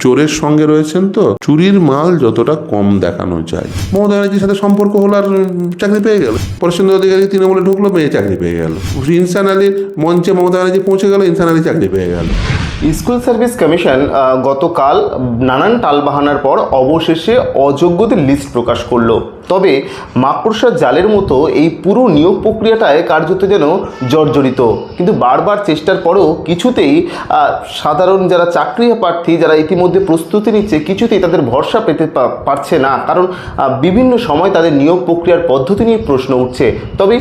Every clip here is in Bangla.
চোরের সঙ্গে রয়েছেন তো, চুরির মাল যতটা কম দেখানো যায়। মমতা ব্যানার্জির সাথে সম্পর্ক হলো আর চাকরি পেয়ে গেল। পরেশচন্দ্র অধিকারী তৃণমূলে ঢুকলো, মেয়ে চাকরি পেয়ে গেল। ইনসান আলীর মঞ্চে মমতা ব্যানার্জি পৌঁছে গেল, ইনসান আলী চাকরি পেয়ে গেল। স্কুল সার্ভিস কমিশন গতকাল নানান টালবাহানার পর অবশেষে অযোগ্যদের লিস্ট প্রকাশ করল। তবে মাকড়সার জালের মতো এই পুরো নিয়োগ প্রক্রিয়াটায় কার্যত যেন জর্জরিত। কিন্তু বারবার চেষ্টার পরেও কিছুতেই সাধারণ যারা চাকরি প্রার্থী যারা ইতিমধ্যে প্রস্তুতি নিচ্ছে, কিছুতেই তাদের ভরসা পেতে পারছে না। কারণ বিভিন্ন সময় তাদের নিয়োগ প্রক্রিয়ার পদ্ধতি নিয়ে প্রশ্ন উঠছে। তবে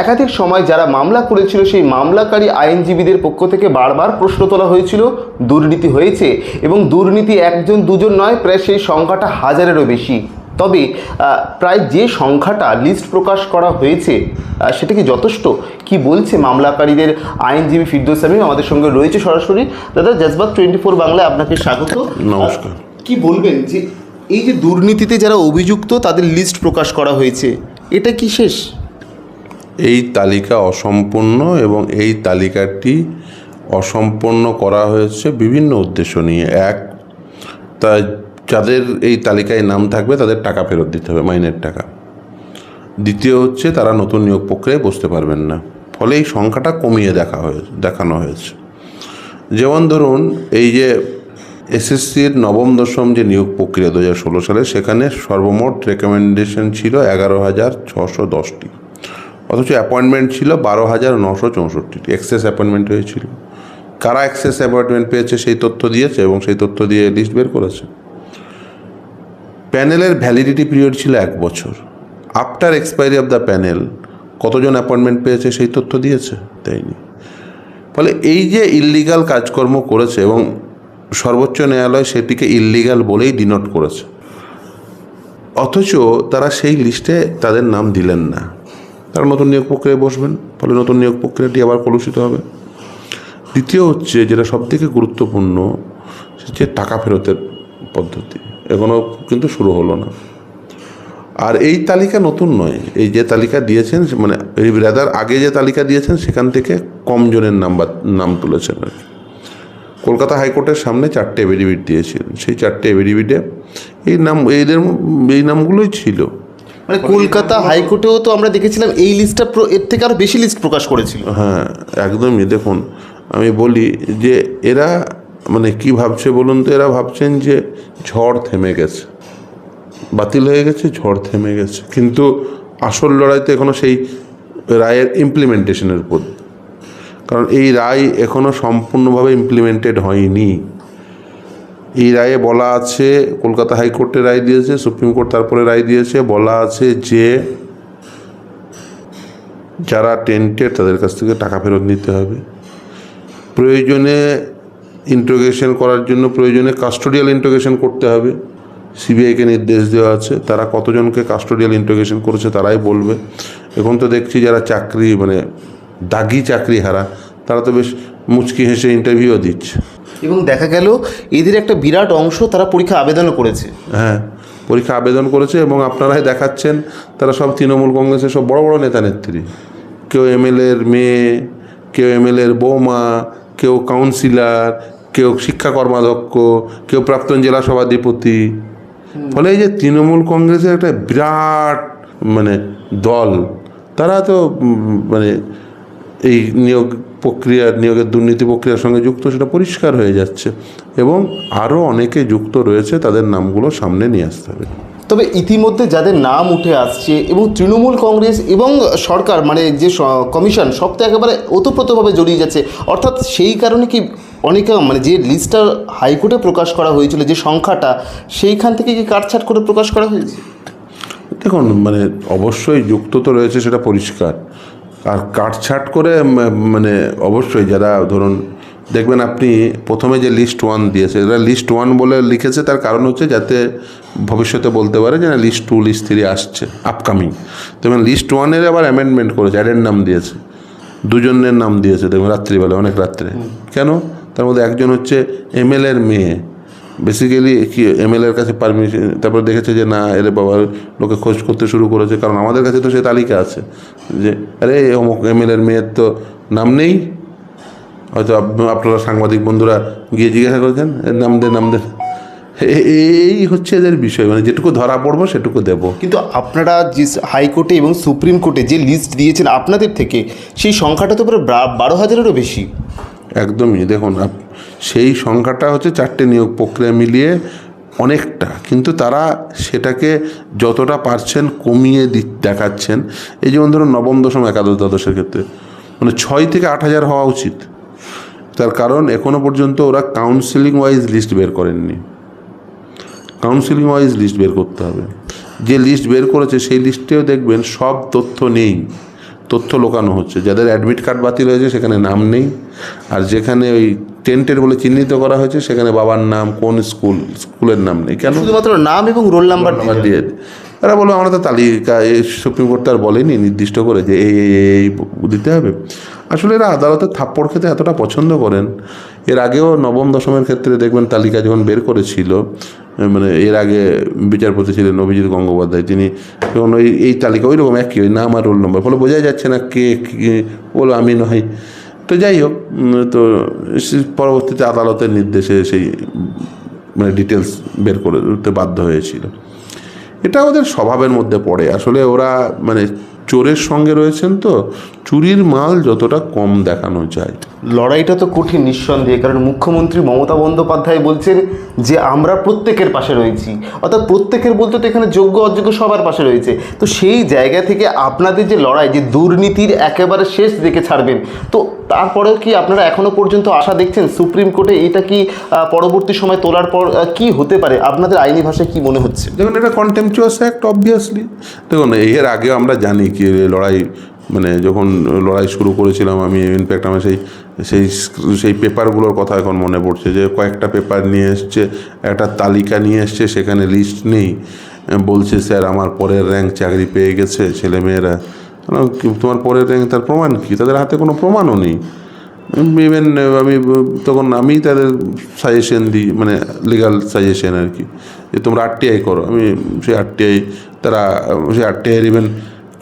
একাধিক সময় যারা মামলা করেছিল সেই মামলাকারী আইনজীবীদের পক্ষ থেকে বারবার প্রশ্ন তোলা হয়েছিল দুর্নীতি হয়েছে এবং দুর্নীতি একজন দুজন নয় প্রায় সেই সংখ্যাটা হাজারেরও বেশি। তবে প্রায় যে সংখ্যাটা লিস্ট প্রকাশ করা হয়েছে সেটা কি যথেষ্ট? কি বলছে মামলাকারীদের আইনজীবী ফিরদৌস আমিম আমাদের সঙ্গে রয়েছে সরাসরি। দাদা জজবাত টোয়েন্টি ফোর বাংলায় আপনাকে স্বাগত। নমস্কার। কি বলবেন যে এই যে দুর্নীতিতে যারা অভিযুক্ত তাদের লিস্ট প্রকাশ করা হয়েছে এটা কি শেষ? এই তালিকা অসম্পূর্ণ এবং এই তালিকাটি অসম্পূর্ণ করা হয়েছে বিভিন্ন উদ্দেশ্য নিয়ে। এক, তা যাদের এই তালিকায় নাম থাকবে তাদের টাকা ফেরত দিতে হবে, মাইনের টাকা। দ্বিতীয় হচ্ছে তারা নতুন নিয়োগ প্রক্রিয়ায় বসতে পারবেন না, ফলে এই সংখ্যাটা কমিয়ে দেখা হয়েছে দেখানো হয়েছে। যেমন ধরুন, এই যে এসএসসির নবম, দশম যে নিয়োগ প্রক্রিয়া দু হাজার ষোলো সালে, সেখানে সর্বমোট রেকমেন্ডেশন ছিল এগারো হাজার ছশো দশটি। অথচ অ্যাপয়েন্টমেন্ট ছিল বারো হাজার নশো চৌষট্টিটি এক্সেস অ্যাপয়েন্টমেন্ট হয়েছিল। কারা এক্সেস অ্যাপয়েন্টমেন্ট পেয়েছে সেই তথ্য দিয়েছে এবং সেই তথ্য দিয়ে লিস্ট বের করেছে। প্যানেলের ভ্যালিডিটি পিরিয়ড ছিল এক বছর। After expiry of the panel কতজন অ্যাপয়েন্টমেন্ট পেয়েছে সেই তথ্য দিয়েছে? দেয়নি। ফলে এই যে ইল্লিগাল কাজকর্ম করেছে এবং সর্বোচ্চ ন্যায়ালয় সেটিকে ইল্লিগাল বলেই ডিনোট করেছে। অথচ তারা সেই লিস্টে তাদের নাম দিলেন না। তারা নতুন নিয়োগ প্রক্রিয়ায় বসবেন, ফলে নতুন নিয়োগ প্রক্রিয়াটি আবার কলুষিত হবে। দ্বিতীয় হচ্ছে যেটা সবথেকে গুরুত্বপূর্ণ হচ্ছে টাকা ফেরতের পদ্ধতি। এখনও কিন্তু শুরু হলো না। আর এই তালিকা নতুন নয়। এই যে তালিকা দিয়েছেন মানে রাদার আগে যে তালিকা দিয়েছেন, সেখান থেকে কম জনের নাম্বার, নাম তুলেছেন আর কি। কলকাতা হাইকোর্টের সামনে চারটে এভিডেভিট দিয়েছিলেন সেই চারটে এভিডেভিটে এই নাম, এদের, এই নামগুলোই ছিল। মানে কলকাতা হাইকোর্টেও তো আমরা দেখেছিলাম এই লিস্টটা প্র- এর থেকে আরও বেশি লিস্ট প্রকাশ করেছিল। হ্যাঁ একদমই। দেখুন আমি বলি যে এরা মানে কি ভাবছে বলুন তো? এরা ভাবছেন যে ঝড় থেমে গেছে। বাতিল হয়ে গেছে ঝড় থেমে গেছে। কিন্তু আসল লড়াইতে এখনও সেই রায়ের ইমপ্লিমেন্টেশনের উপর। কারণ এই রায় এখনও সম্পূর্ণভাবে ইমপ্লিমেন্টেড হয়নি। এই রায়ে বলা আছে, কলকাতা হাইকোর্টে রায় দিয়েছে, সুপ্রিম কোর্ট তারপরে রায় দিয়েছে, বলা আছে যে যারা টেন্টেড তাদের কাছ থেকে টাকা ফেরত নিতে হবে। প্রয়োজনে ইন্ট্রোগেশন করার জন্য প্রয়োজনে কাস্টোডিয়াল ইন্ট্রোগেশন করতে হবে। সিবিআইকে নির্দেশ দেওয়া আছে, তারা কতজনকে কাস্টোডিয়াল ইন্ট্রোগেশন করেছে তারাই বলবে। এখন তো দেখছি যারা চাকরি মানে দাগি চাকরি হারা তারা তো বেশ মুচকি হেসে ইন্টারভিউও দিচ্ছে। এবং দেখা গেল এদের একটা বিরাট অংশ তারা পরীক্ষা আবেদনও করেছে। হ্যাঁ পরীক্ষা আবেদন করেছে এবং আপনারাই দেখাচ্ছেন, তারা সব তৃণমূল কংগ্রেসের সব বড় বড় নেতা নেত্রী। কেউ এমএলএর মেয়ে, কেউ এমএলএর বৌমা, কেউ কাউন্সিলার, কেউ শিক্ষা কর্মাধ্যক্ষ, কেউ প্রাক্তন জেলা সভাধিপতি। ফলে এই যে তৃণমূল কংগ্রেসের একটা বিরাট মানে দল, তারা তো মানে এই নিয়োগ প্রক্রিয়া নিয়োগের দুর্নীতি প্রক্রিয়ার সঙ্গে যুক্ত সেটা পরিষ্কার হয়ে যাচ্ছে। এবং আরও অনেকে যুক্ত রয়েছে তাদের নামগুলো সামনে নিয়ে আসতে হবে। তবে ইতিমধ্যে যাদের নাম উঠে আসছে এবং তৃণমূল কংগ্রেস এবং সরকার মানে যে কমিশন সব তো একেবারে ওতপ্রোতভাবে জড়িয়ে যাচ্ছে। অর্থাৎ সেই কারণে কি অনেকে মানে যে লিস্টটা হাইকোর্টে প্রকাশ করা হয়েছিল যে সংখ্যাটা সেইখান থেকে কি কাটছাট করে প্রকাশ করা হয়েছে? দেখুন মানে অবশ্যই যুক্ত তো রয়েছে সেটা পরিষ্কার। আর কাটছাট করে মানে অবশ্যই যারা ধরুন দেখবেন আপনি প্রথমে যে লিস্ট ওয়ান দিয়েছে এরা লিস্ট ওয়ান বলে লিখেছে তার কারণ হচ্ছে যাতে ভবিষ্যতে বলতে পারে যে না লিস্ট টু লিস্ট থ্রি আসছে আপকামিং তেমন লিস্ট ওয়ানের আবার অ্যামেন্ডমেন্ট করেছে অ্যাডের নাম দিয়েছে দুজনের নাম দিয়েছে দেখবেন রাত্রিবেলা অনেক রাত্রে। কেন? তার মধ্যে একজন হচ্ছে এমএলএর মেয়ে বেসিক্যালি কি এমএলএর কাছে পারমিশন তারপর দেখেছে যে না এর বাবা লোকে খোঁজ করতে শুরু করেছে কারণ আমাদের কাছে তো সে তালিকা আছে। যে আরে অমুক এমএলএর মেয়ের তো নাম নেই। হয়তো আপনারা সাংবাদিক বন্ধুরা গিয়ে জিজ্ঞাসা করেছেন এর নাম দে নাম দে। এই হচ্ছে এদের বিষয় মানে যেটুকু ধরা পড়ব সেটুকু দেবো। কিন্তু আপনারা যে হাইকোর্টে এবং সুপ্রিম কোর্টে যে লিস্ট দিয়েছেন আপনাদের থেকে সেই সংখ্যাটা তো প্রায় বারো হাজারেরও বেশি। একদমই দেখুন আপ- সেই সংখ্যাটা হচ্ছে চারটে নিয়োগ প্রক্রিয়া মিলিয়ে অনেকটা। কিন্তু তারা সেটাকে যতটা পারছেন কমিয়ে দি, দেখাচ্ছেন। এই যেমন ধরুন নবম, দশম, একাদশ, দ্বাদশের ক্ষেত্রে। মানে ছয় থেকে আট হাজার হওয়া উচিত। তার কারণ এখনও পর্যন্ত ওরা কাউন্সিলিং ওয়াইজ লিস্ট বের করেননি। কাউন্সিলিং ওয়াইজ লিস্ট বের করতে হবে। যে লিস্ট বের করেছে সেই লিস্টেও দেখবেন সব তথ্য নেই। তথ্য লোকানো হচ্ছে। যাদের অ্যাডমিট কার্ড বাতিল হয়েছে সেখানে নাম নেই। আর যেখানে ওই টেন্টের বলে চিহ্নিত করা হয়েছে সেখানে বাবার নাম কোন স্কুল স্কুলের নাম নেই। কেন? শুধুমাত্র নাম এবং রোল নাম্বার নাম্বার দিয়ে। তারা বলল আমরা তো তালিকা এই সুপ্রিম কোর্ট আর বলেনি নির্দিষ্ট করে যে এই এই দিতে হবে। আসলে এরা আদালতে থাপ্পড় খেতে এতটা পছন্দ করেন। এর আগেও নবম দশমের ক্ষেত্রে দেখবেন তালিকা যখন বের করেছিল মানে এর আগে বিচারপতি ছিলেন অভিজিৎ গঙ্গোপাধ্যায় তিনি যখন ওই এই তালিকা ওই রকম একই ওই নাম আর রোল নম্বর। ফলে বোঝাই যাচ্ছে না কে কি বলো আমি নয়। তো যাই হোক তো পরবর্তীতে আদালতের নির্দেশে সেই মানে ডিটেলস বের করে দিতে বাধ্য হয়েছিল। এটা ওদের স্বভাবের মধ্যে পড়ে। আসলে ওরা মানে চোরের সঙ্গে রয়েছেন তো, চুরির মাল যতটা কম দেখানো যায়। লড়াইটা তো কঠিন নিঃসন্দেহে, কারণ মুখ্যমন্ত্রী মমতা বন্দ্যোপাধ্যায় বলছেন যে আমরা প্রত্যেকের পাশে রয়েছি। অর্থাৎ প্রত্যেকের বলতে তো এখানে যোগ্য, অযোগ্য সবার পাশে রয়েছে। তো সেই জায়গা থেকে আপনাদের যে লড়াই, যে দুর্নীতির একেবারে শেষ দিকে ছাড়বেন, তো তারপরেও কি আপনারা এখনও পর্যন্ত আশা দেখছেন? সুপ্রিম কোর্টে এটা কি পরবর্তী সময় তোলার পর কি হতে পারে? আপনাদের আইনি ভাষায় কি মনে হচ্ছে? দেখুন, এটা কন্টেম্পচুয়াস অ্যাক্ট অবভিয়াসলি দেখুন, এর আগেও আমরা জানি কি, লড়াই মানে যখন লড়াই শুরু করেছিলাম, আমি ইনফ্যাক্ট আমার সেই সেই সেই পেপারগুলোর কথা এখন মনে পড়ছে যে, কয়েকটা পেপার নিয়ে এসছে, একটা তালিকা নিয়ে এসছে, সেখানে লিস্ট নেই। বলছে, স্যার, আমার পরের র্যাঙ্ক চাকরি পেয়ে গেছে, ছেলেমেয়েরা। তোমার পরের র্যাঙ্ক তার প্রমাণ কী? তাদের হাতে কোনো প্রমাণও নেই। ইভেন আমি, তখন আমি তাদের সাজেশন দিই মানে লিগাল সাজেশন আর কি, যে তোমরা আরটিআই করো। আমি, সেই আরটিআই তারা, সেই আরটিআইয়ের ইভেন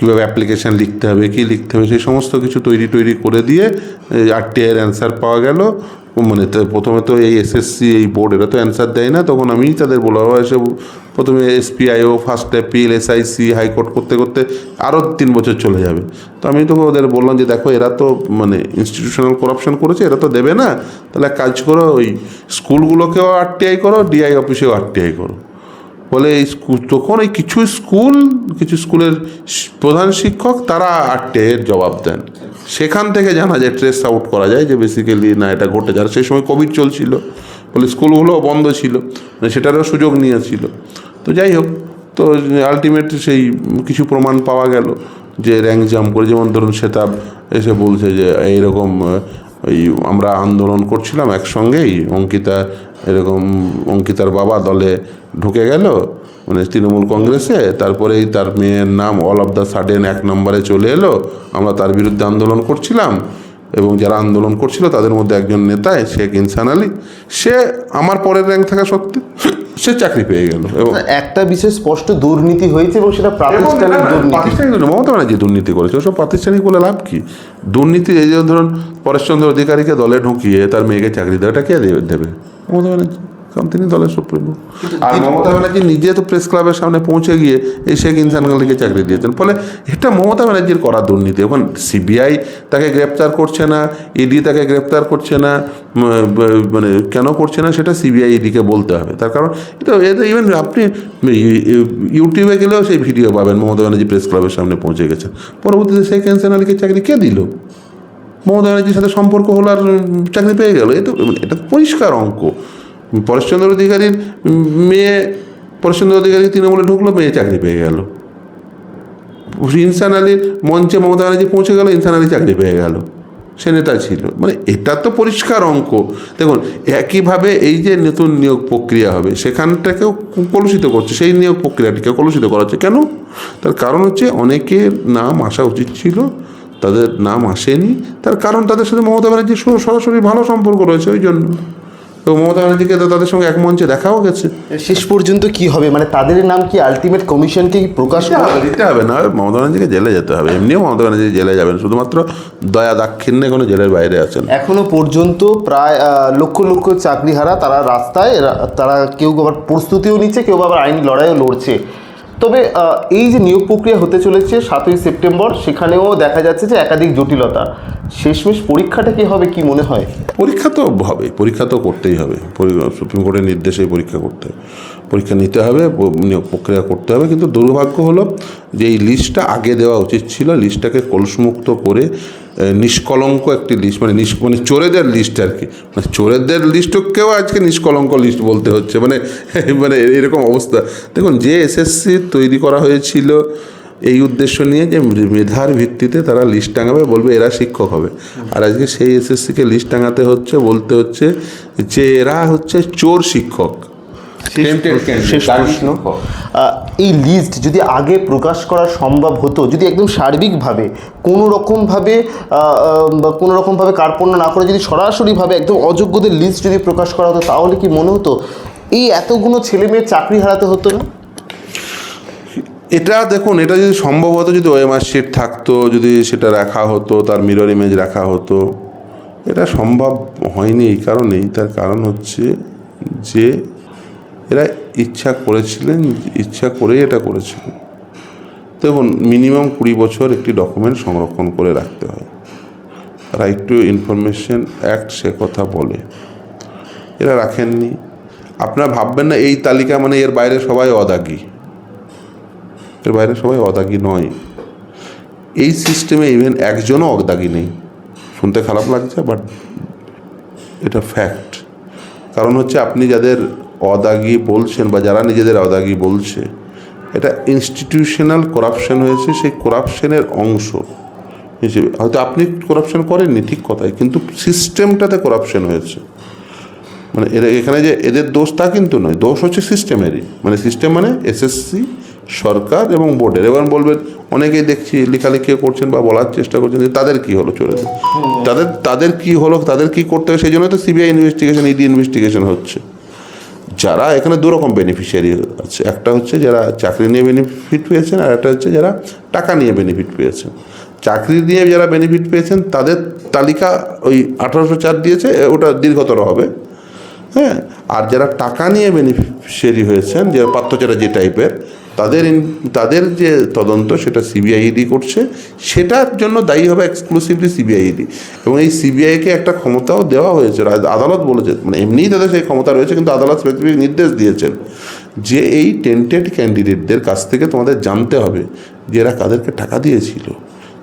কীভাবে অ্যাপ্লিকেশান লিখতে হবে, কী লিখতে হবে, সেই সমস্ত কিছু তৈরি তৈরি করে দিয়ে আরটিআইয়ের অ্যান্সার পাওয়া গেল। মানে প্রথমে তো এই এসএসসি এই বোর্ড এরা তো অ্যান্সার দেয় না, তখন আমি তাদের বলা এসে প্রথমে SPIO first appeal SIC high court করতে করতে আরও তিন বছর চলে যাবে। তো আমি তো ওদের বললাম যে, দেখো, এরা তো মানে ইনস্টিটিউশনাল করাপশন করেছে, এরা তো দেবে না, তাহলে কাজ করো, ওই স্কুলগুলোকেও আরটিআই করো ডিআই অফিসেও আরটিআই করো। বলে এই স্কুল, তখন এই কিছু স্কুল, কিছু স্কুলের প্রধান শিক্ষক তারা আরটিআইয়ের জবাব দেন। সেখান থেকে জানা যায়, ট্রেস আউট করা যায় যে বেসিক্যালি না, এটা ঘটে যার সেই সময় কোভিড চলছিল। বলে স্কুলগুলোও বন্ধ ছিল। মানে সেটারও সুযোগ নিয়েছিল। তো যাই হোক, তো আলটিমেট সেই কিছু প্রমাণ পাওয়া গেল যে র্যাঙ্ক জাম্প করে, যেমন ধরুন সেতাব এসে বলছে যে এইরকম ওই আমরা আন্দোলন করছিলাম একসঙ্গেই। অঙ্কিতা এরকম, অঙ্কিতার বাবা দলে ঢুকে গেল মানে তৃণমূল কংগ্রেসে, তারপরেই তার মেয়ের নাম অল অফ দ্য সাডেন এক নম্বরে চলে এলো। আমরা তার বিরুদ্ধে আন্দোলন করছিলাম এবং যারা আন্দোলন করছিল তাদের মধ্যে একজন নেতা, শেখ ইনসান আলী। সে আমার পরের র্যাঙ্ক থাকা সত্ত্বেও সে চাকরি পেয়ে গেল এবং একটা বিশেষ স্পষ্ট দুর্নীতি হয়েছে এবং সেটা প্রাতিষ্ঠানিক দুর্নীতি। মমতা ব্যানার্জি দুর্নীতি করেছে ওসব প্রাতিষ্ঠানিক বলে লাভ কি? দুর্নীতি এই যে ধরুন পরেশচন্দ্র অধিকারীকে দলে ঢুকিয়ে তার মেয়েকে চাকরি দেওয়াটা কে দেবে দেবে? মমতা ব্যানার্জি। কারণ তিনি দলের সুপ্রিমো। আর মমতা ব্যানার্জি নিজে তো প্রেস ক্লাবের সামনে পৌঁছে গিয়ে এই শেখ ইনসান আলীকে চাকরি দিয়েছেন। ফলে এটা মমতা ব্যানার্জির করা দুর্নীতি। এখন সিবিআই তাকে গ্রেপ্তার করছে না ইডি তাকে গ্রেপ্তার করছে না মানে কেন করছে না সেটা সিবিআই ইডিকে বলতে হবে। তার কারণ এটা এটা ইভেন আপনি ইউ- ইউ- ইউটিউবে গেলেও সেই ভিডিও পাবেন মমতা ব্যানার্জি প্রেস ক্লাবের সামনে পৌঁছে গেছেন। পরবর্তীতে শেখ ইনসান আলীকে চাকরি কে দিল? মমতা ব্যানার্জির সাথে সম্পর্ক হলো আর চাকরি পেয়ে গেল। এটা এটা পরিষ্কার অঙ্ক। পরেশচন্দ্র অধিকারীর মেয়ে, পরেশচন্দ্র অধিকারী তৃণমূলে ঢুকলো, মেয়ে চাকরি পেয়ে গেল। ইনসান আলীর মঞ্চে মমতা ব্যানার্জি পৌঁছে গেল ইনসান আলী চাকরি পেয়ে গেল। সে নেতা ছিল। মানে এটা তো পরিষ্কার অঙ্ক। দেখুন, একইভাবে এই যে নতুন নিয়োগ প্রক্রিয়া হবে, সেখানটাকেও কলুষিত করছে, সেই নিয়োগ প্রক্রিয়াটিকে কলুষিত করা হচ্ছে। কেন? তার কারণ হচ্ছে অনেকের নাম আসা উচিত ছিল, তাদের নাম আসেনি। তার কারণ তাদের সাথে মমতা ব্যানার্জির সরাসরি ভালো সম্পর্ক রয়েছে, ওই জন্য। এবং মমতা ব্যানার্জিকে তো তাদের সঙ্গে এক মঞ্চে দেখাও গেছে শেষ পর্যন্ত কি হবে? মানে তাদের নাম কি আলটিমেট কমিশনকে কি প্রকাশ দিতে হবে না মমতা ব্যানার্জিকে জেলে যেতে হবে। এমনিও মমতা ব্যানার্জি জেলে যাবেন শুধুমাত্র দয়া দাক্ষিণ্যে কোনো জেলের বাইরে আছেন। এখনও পর্যন্ত প্রায় লক্ষ লক্ষ চাকরিহারা তারা রাস্তায় তারা কেউ আবার প্রস্তুতিও নিচ্ছে কেউ আবার আইনি লড়াইও লড়ছে। তবে এই যে নিয়োগ প্রক্রিয়া হতে চলেছে সাতই সেপ্টেম্বর সেখানেও দেখা যাচ্ছে যে একাধিক জটিলতা। শেষমেশ পরীক্ষাটা কি হবে কি মনে হয়? পরীক্ষা তো হবে, পরীক্ষা তো করতেই হবে। সুপ্রিম কোর্টের নির্দেশে পরীক্ষা করতে হবে। পরীক্ষা নিতে হবে নিয়োগ প্রক্রিয়া করতে হবে, কিন্তু দুর্ভাগ্য হলো যে এই লিস্টটা আগে দেওয়া উচিত ছিল, লিস্টটাকে কলসমুক্ত করে নিষ্কলঙ্ক একটি লিস্ট মানে নিষ্ মানে চোরেদের লিস্ট আর কি। মানে চোরেদের লিস্টকেও আজকে নিষ্কলঙ্ক লিস্ট বলতে হচ্ছে মানে মানে এরকম অবস্থা। দেখুন, যে এসএসসি তৈরি করা হয়েছিল এই উদ্দেশ্য নিয়ে যে মেধার ভিত্তিতে তারা লিস্ট টাঙাবে বলবে এরা শিক্ষক হবে। আর আজকে সেই এসএসসিকে লিস্ট টাঙাতে হচ্ছে বলতে হচ্ছে যে এরা হচ্ছে চোর শিক্ষক। শেষ প্রশ্ন এই লিস্ট যদি আগে প্রকাশ করা সম্ভব হতো যদি একদম সার্বিকভাবে কোনো রকমভাবে কোনো রকমভাবে কার্পণ্য না করে যদি সরাসরিভাবে একদম অযোগ্যদের লিস্ট যদি প্রকাশ করা হতো তাহলে কি মনে হতো এই এতগুলো ছেলে মেয়ের চাকরি হারাতে হতো না? এটা দেখুন, এটা যদি সম্ভব হতো, যদি ওএমআর শিট থাকতো, যদি সেটা রাখা হতো, তার মিরর ইমেজ রাখা হতো, এটা সম্ভব হয়নি এই কারণেই। তার কারণ হচ্ছে যে এরা ইচ্ছা করেছিলেন, ইচ্ছা করেই এটা করেছিলেন। দেখুন মিনিমাম কুড়ি বছর একটি ডকুমেন্ট সংরক্ষণ করে রাখতে হয়। রাইট টু ইনফরমেশন অ্যাক্ট সে কথা বলে। এরা রাখেননি। আপনারা ভাববেন না, এই তালিকা মানে এর বাইরে সবাই অদাগী। এর বাইরে সবাই অদাগী নয়। এই সিস্টেমে ইভেন একজনও অদাগী নেই। শুনতে খারাপ লাগছে বাট এটা ফ্যাক্ট কারণ হচ্ছে আপনি যাদের অদাগী বলছেন বা যারা নিজেদের অদাগি বলছে, এটা ইনস্টিটিউশনাল করাপশন হয়েছে, সেই করাপশনের অংশ হিসেবে। হয়তো আপনি করাপশন করেননি, ঠিক কথাই, কিন্তু সিস্টেমটাতে করাপশন হয়েছে। মানে এরা এখানে যে এদের দোষ তা কিন্তু নয়, দোষ হচ্ছে সিস্টেমেরই মানে সিস্টেম মানে এসএসসি সরকার এবং বোর্ডের। এবার বলবেন অনেকেই দেখছি লেখালেখি করছেন বা বলার চেষ্টা করছেন যে তাদের কি হলো চলে তাদের তাদের কি হলো তাদের কি করতে হবে সেই জন্য তো সিবিআই ইনভেস্টিগেশন ইডি ইনভেস্টিগেশন হচ্ছে। যারা এখানে দু রকম বেনিফিশিয়ারি আছে। একটা হচ্ছে যারা চাকরি নিয়ে বেনিফিট পেয়েছেন আর একটা হচ্ছে যারা টাকা নিয়ে বেনিফিট পেয়েছেন। চাকরি নিয়ে যারা বেনিফিট পেয়েছেন তাদের তালিকা ওই আঠারোশো চার দিয়েছে ওটা দীর্ঘতর হবে। হ্যাঁ? আর যারা টাকা নিয়ে বেনিফিশিয়ারি হয়েছেন যে পাত্রচারা যে টাইপের তাদের তাদের যে তদন্ত, সেটা সিবিআইডি করছে, সেটার জন্য দায়ী হবে এক্সক্লুসিভলি সিবিআইডি এবং এই সিবিআইকে একটা ক্ষমতাও দেওয়া হয়েছে। আদালত বলেছে মানে এমনিই তাদের সেই ক্ষমতা রয়েছে, কিন্তু আদালত স্পেসিফিক নির্দেশ দিয়েছেন যে এই টেন্টেড ক্যান্ডিডেটদের কাছ থেকে তোমাদের জানতে হবে যে এরা কাদেরকে টাকা দিয়েছিল।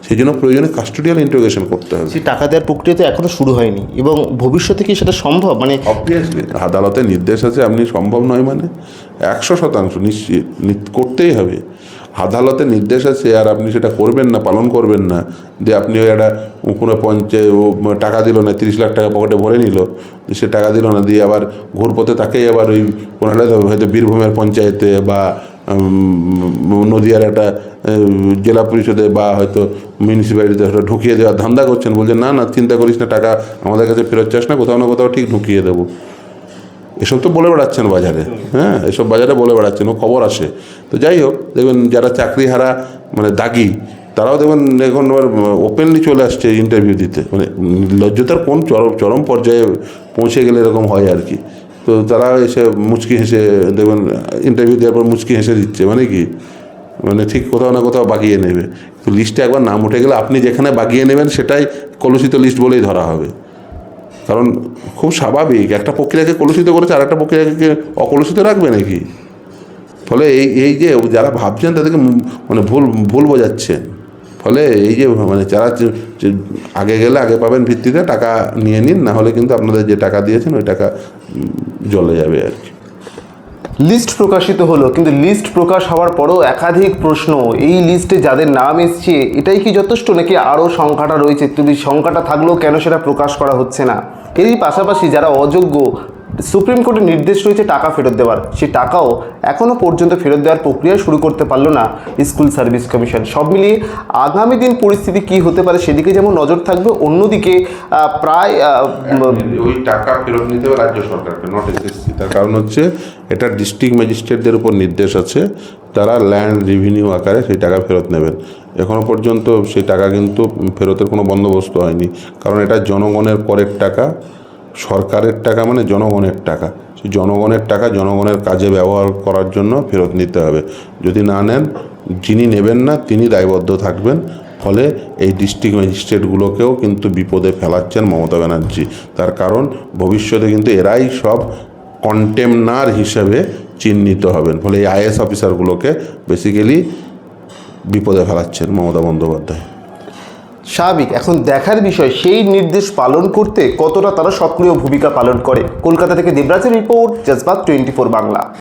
সেই জন্য প্রয়োজনে কাস্টোডিয়াল ইন্টারোগেশন করতে হবে। সেই টাকা দেওয়ার প্রক্রিয়া তো এখনও শুরু হয়নি এবং ভবিষ্যতে কি সেটা সম্ভব? মানে অবভিয়াসলি আদালতের নির্দেশ আছে আপনি সম্ভব নয় মানে একশো শতাংশ নিশ্চিত করতেই হবে। আদালতের নির্দেশ আছে আর আপনি সেটা করবেন না পালন করবেন না যে আপনি ওই একটা কোনো পঞ্চে ও টাকা দিল না তিরিশ লাখ টাকা পকেটে ভরে নিল সে টাকা দিল না দিয়ে আবার ঘুরপথে তাকেই আবার ওই কোনো হয়তো বীরভূমের পঞ্চায়েতে বা নদিয়ার একটা জেলা পরিষদে বা হয়তো মিউনিসিপ্যালিটিতে হয়তো ঢুকিয়ে দেওয়ার ধান্দা করছেন বলছে না না, চিন্তা করিস না, টাকা আমাদের কাছে ফেরত চাস না, কোথাও না কোথাও ঠিক ঢুকিয়ে দেবো। এসব তো বলে বেড়াচ্ছেন বাজারে হ্যাঁ এসব বাজারে বলে বেড়াচ্ছেন, ও খবর আসে তো যাই হোক, দেখবেন যারা চাকরি হারা মানে দাগি, তারাও দেখবেন এখন আবার ওপেনলি চলে আসছে ইন্টারভিউ দিতে। মানে লজ্জতার কোন চরম চরম পর্যায়ে পৌঁছে গেলে এরকম হয় আর কি। তো তারা এসে মুচকি হেসে, দেখবেন ইন্টারভিউ দেওয়ার পর মুচকি হেসে দিচ্ছে মানে কি? মানে ঠিক কোথাও না কোথাও বাগিয়ে নেবে। তো লিস্টে একবার নাম উঠে গেলে আপনি যেখানে বাগিয়ে নেবেন সেটাই কলুষিত লিস্ট বলেই ধরা হবে। কারণ খুব স্বাভাবিক, একটা প্রক্রিয়াকে কলুষিত করেছে আর একটা প্রক্রিয়াকে অকলুষিত রাখবে নাকি? ফলে এই এই যে যারা ভাবছেন তাদেরকে মানে ভুল ভুল বোঝাচ্ছেন। ফলে এই যে মানে যারা আগে গেলে আগে পাবেন ভিত্তিতে টাকা নিয়ে নিন, না হলে কিন্তু আপনাদের যে টাকা দিয়েছেন, ওই টাকা জলে যাবে আর কি। লিস্ট প্রকাশিত হলো, কিন্তু লিস্ট প্রকাশ হওয়ার পরও একাধিক প্রশ্ন, এই লিস্টে যাদের নাম এসছে, এটাই কি যথেষ্ট নাকি আরও সংখ্যাটা রয়েছে? যদি সংখ্যাটা থাকলেও কেন সেটা প্রকাশ করা হচ্ছে না? এরই পাশাপাশি যারা অযোগ্য সুপ্রিম কোর্টের নির্দেশ রয়েছে টাকা ফেরত দেওয়ার। সেই টাকাও এখনও পর্যন্ত ফেরত দেওয়ার প্রক্রিয়া শুরু করতে পারল না স্কুল সার্ভিস কমিশন। সব মিলিয়ে আগামী দিন পরিস্থিতি কি হতে পারে সেদিকে যেমন নজর থাকবে, অন্যদিকে প্রায় ওই টাকা ফেরত নিতে হবে রাজ্য সরকারকে নট এসএসসি তার কারণ হচ্ছে এটা ডিস্ট্রিক্ট ম্যাজিস্ট্রেটদের উপর নির্দেশ আছে, তারা ল্যান্ড রেভিনিউ আকারে সেই টাকা ফেরত নেবেন। এখনও পর্যন্ত সেই টাকা কিন্তু ফেরতের কোনো বন্দোবস্ত হয়নি। কারণ এটা জনগণের পরের টাকা সরকারের টাকা মানে জনগণের টাকা। সেই জনগণের টাকা জনগণের কাজে ব্যবহার করার জন্য ফেরত নিতে হবে। যদি না নেন, যিনি নেবেন না, তিনি দায়বদ্ধ থাকবেন। ফলে এই ডিস্ট্রিক্ট ম্যাজিস্ট্রেটগুলোকেও কিন্তু বিপদে ফেলাচ্ছেন মমতা ব্যানার্জি। তার কারণ, ভবিষ্যতে কিন্তু এরাই সব কন্টেমনার হিসেবে চিহ্নিত হবেন। ফলে এই আইএস অফিসারগুলোকে বেসিক্যালি বিপদে ফেলাচ্ছেন মমতা বন্দ্যোপাধ্যায়। স্বাভাবিক। এখন দেখার বিষয়, সেই নির্দেশ পালন করতে কতটা তারা সক্রিয় ভূমিকা পালন করে? কলকাতা থেকে দেবরাজের রিপোর্ট, জজবাত টোয়েন্টি ফোর বাংলা।